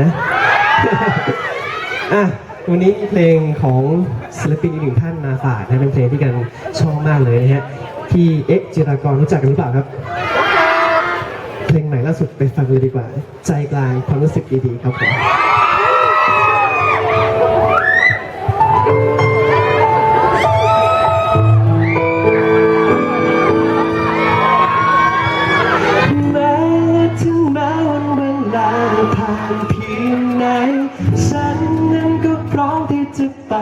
นะ อะ วันนี้มีเพลงของศิลปินอีกหนึ่งท่านมาฝากนะ เป็นเพลงที่กันชอบมากเลยนะฮะ พี่เอ๊ะจิรากรรู้จักกันหรือเปล่าครับ เพลงใหม่ล่าสุดไปฟังเลยดีกว่า ใจกลางความรู้สึกดีๆครับผม ฉันนั้นก็พร้อมที่จะไป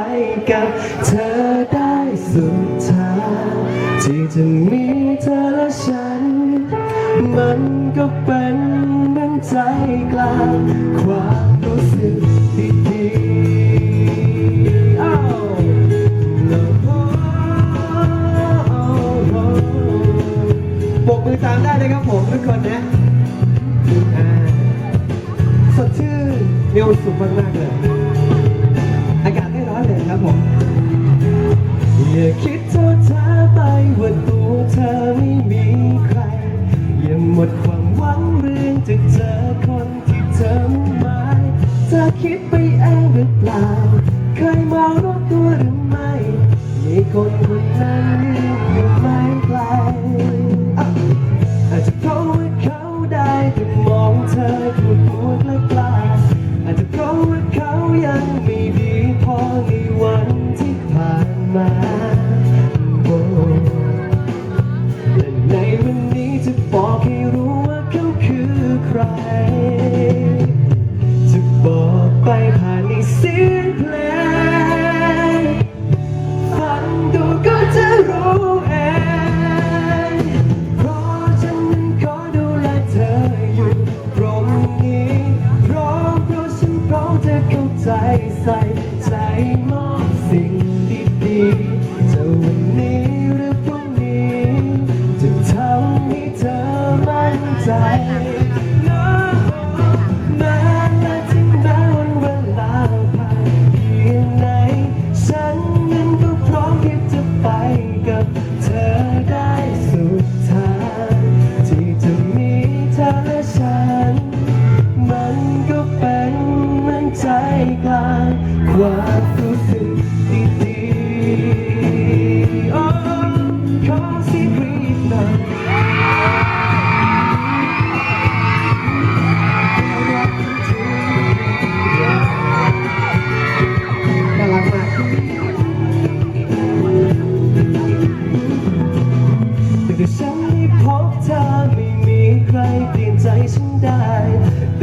กับเธอได้สุดทางที่จะมีเธอและฉัน มันก็เป็นเหมือนใจกลางความรู้สึกดีๆอ้าวปกมือตามได้เลยครับผมทุกคนนะ นมี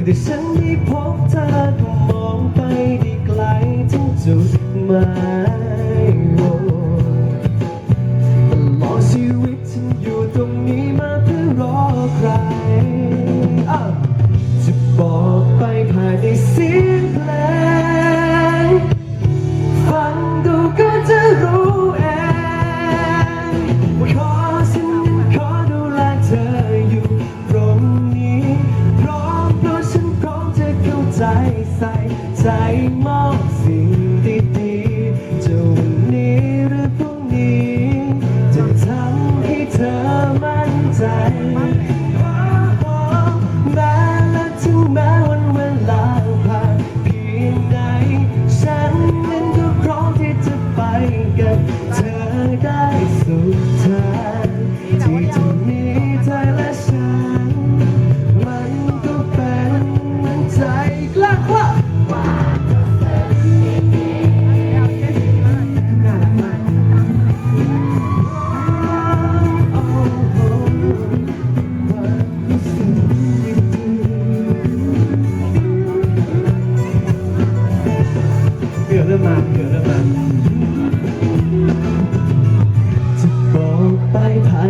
แต่ฉันได้พบเธอก็มองไปได้ไกลถึงจุดหมาย ฉันอยู่ตรงนี้มาเพื่อรอใคร จะบอกไปผ่านในเสียงเพลงฟังดูก็จะรู้เองว่าขอฉันนั้นขอดูแลเธออยู่ตรงนี้ พร้อมเพราะฉันพร้อมจะเข้าใจใส่ใจมอบสิ่ง ใจแม้และถึงแม้วันเวลาผ่านเพียงใด ฉันนั้นก็พร้อมที่จะไปกับเธอได้สุดทางที่จะมีเธอและฉัน มันก็เป็นเหมือนใจกล้าว่า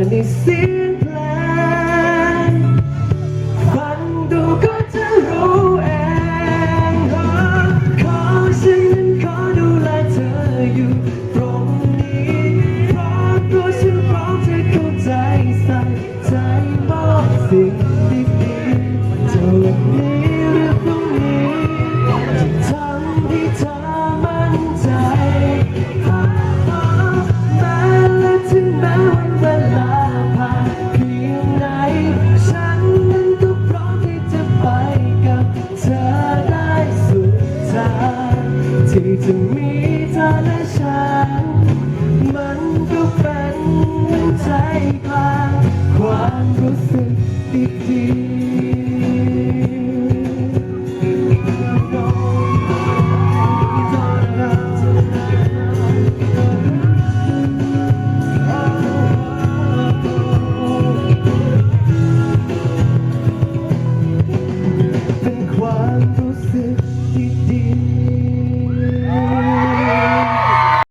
Let me see ฉัน มันก็เป็นใจกลางความรู้สึกดี